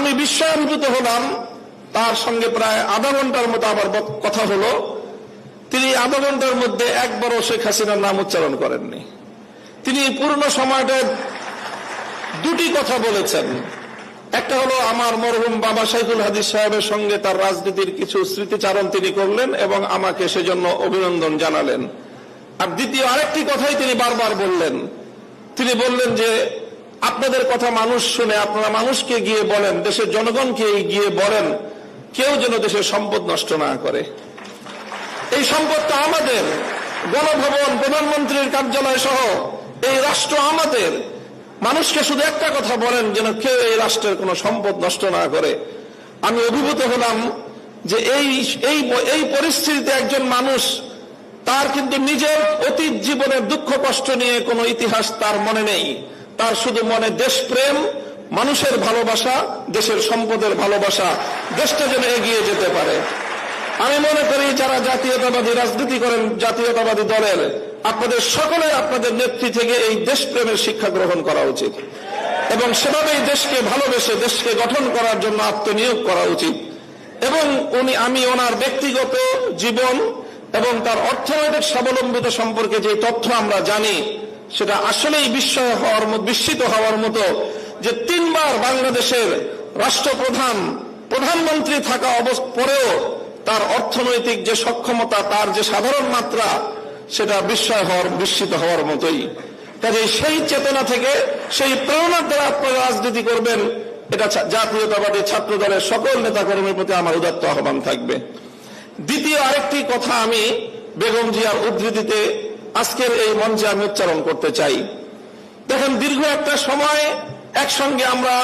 আমি বিস্ময়ান্বিত হলাম। তার সঙ্গে প্রায় আধা ঘণ্টার মতো আবার কথা হলো। তিনি আধা ঘণ্টার মধ্যে একবারও শেখ হাসিনার নাম উচ্চারণ করেননি। তিনি পূর্ণ সময়টা দুটি কথা বলেছেন। একটা হলো, আমার মরহুম বাবা সাইফুল হাদিস সাহেবের সঙ্গে তার রাজনীতির কিছু স্মৃতিচারণ তিনি করলেন এবং আমাকে সেজন্য অভিনন্দন জানালেন। আর দ্বিতীয় আরেকটি কথাই তিনি বারবার বললেন। তিনি বললেন যে আপনাদের কথা মানুষ শুনে আপনারা মানুষকে গিয়ে বলেন, দেশের জনগণকে গিয়ে বলেন, কেউ যেন দেশের সম্পদ নষ্ট না করে। এই সম্পদটা আমাদের, গণভবন, প্রধানমন্ত্রীর কার্যালয় সহ এই রাষ্ট্র আমাদের। মানুষকে শুধু একটা কথা বলেন, যেন কেউ এই রাষ্ট্রের কোনো সম্পদ নষ্ট না করে। আমি অভিভূত হলাম যে এই এই এই পরিস্থিতিতে একজন মানুষ, তার কিন্তু নিজের অতীত জীবনের দুঃখ কষ্ট নিয়ে কোনো ইতিহাস তার মনে নেই। তার শুধু মনে দেশপ্রেম, মানুষের ভালোবাসা, দেশের সম্পদের ভালোবাসা, দেশটা যেন এগিয়ে যেতে পারে। আমি মনে করি যারা জাতীয়তাবাদী রাজনীতি করেন, জাতীয়তাবাদী দলের, আপনাদের সকলে আপনাদের নেত্রী থেকে এই দেশপ্রেমের শিক্ষা গ্রহণ করা উচিত। এবং সেভাবেই দেশকে ভালোবেসে দেশকে গঠন করার জন্য আত্মনিয়োগ করা উচিত। এবং উনি, আমি ওনার ব্যক্তিগত জীবন এবং তার অর্থনৈতিক স্বাবলম্বিতা সম্পর্কে যে তথ্য আমরা জানি সেটা আসলেই বিস্ময় হওয়ার মতো, বিস্মিত হওয়ার মতো যে তিনবার বাংলাদেশের রাষ্ট্রপ্রধান, প্রধানমন্ত্রী থাকা পরেও তার অর্থনৈতিক যে সক্ষমতা, তার যে সাধারণ মাত্রা, সেটা বিস্ময় হওয়ার, বিস্মিত হওয়ার মতোই। কাজে সেই চেতনা থেকে, সেই প্রেরণার দ্বারা আপনারা রাজনীতি করবেন, এটা জাতীয়তাবাদী ছাত্র দলের সকল নেতাকর্মীর প্রতি আমার উদাত্ত আহ্বান থাকবে। দ্বিতীয় আরেকটি কথা আমি বেগম জিয়ার উদ্ধৃতিতে আজকের এই মঞ্চে আমি উচ্চারণ করতে চাই। দেখেন, দীর্ঘ একটা সময় একসঙ্গে আমরা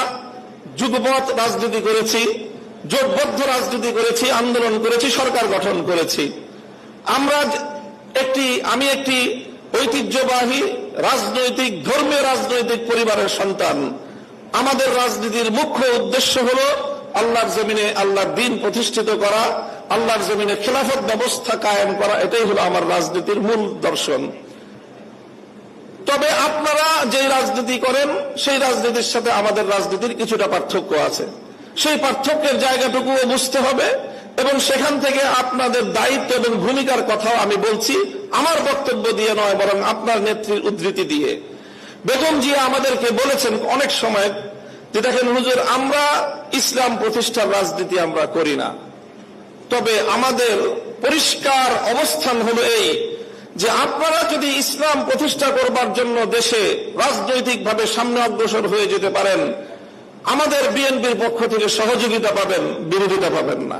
যুগপথ রাজনীতি করেছি, জোটবদ্ধ রাজনীতি করেছি, আন্দোলন করেছি, সরকার গঠন করেছি। আমরা একটি, আমি একটি ঐতিহ্যবাহী রাজনৈতিক, ধর্মীয় রাজনৈতিক পরিবারের সন্তান। আমাদের রাজনীতির মুখ্য উদ্দেশ্য হল আল্লাহর জমিনে আল্লাহর দিন প্রতিষ্ঠিত করা, আল্লাহর জমিনে খেলাফত ব্যবস্থা কায়েম করা, এটাই হলো আমার রাজনীতির মূল দর্শন। তবে আপনারা যে রাজনীতি করেন, সেই রাজনীতির সাথে আমাদের রাজনীতির কিছুটা পার্থক্য আছে। সেই পার্থক্যের জায়গাটুকুও বুঝতে হবে, এবং সেখান থেকে আপনাদের দায়িত্ব এবং ভূমিকার কথাও আমি বলছি, আমার বক্তব্য দিয়ে নয়, বরং আপনার নেত্রীর উদ্ধৃতি দিয়ে। বেগম জিয়া আমাদেরকে বলেছেন অনেক সময় যে দেখেন, হুজুর, আমরা ইসলাম প্রতিষ্ঠার রাজনীতি আমরা করি না। তবে আমাদের পরিষ্কার অবস্থান হলো এই যে আপনারা যদি ইসলাম প্রতিষ্ঠা করবার জন্য দেশে রাজনৈতিকভাবে সামনে অগ্রসর হয়ে যেতে পারেন, আমাদের বিএনপির পক্ষ থেকে সহযোগিতা পাবেন, বিরোধিতা পাবেন না।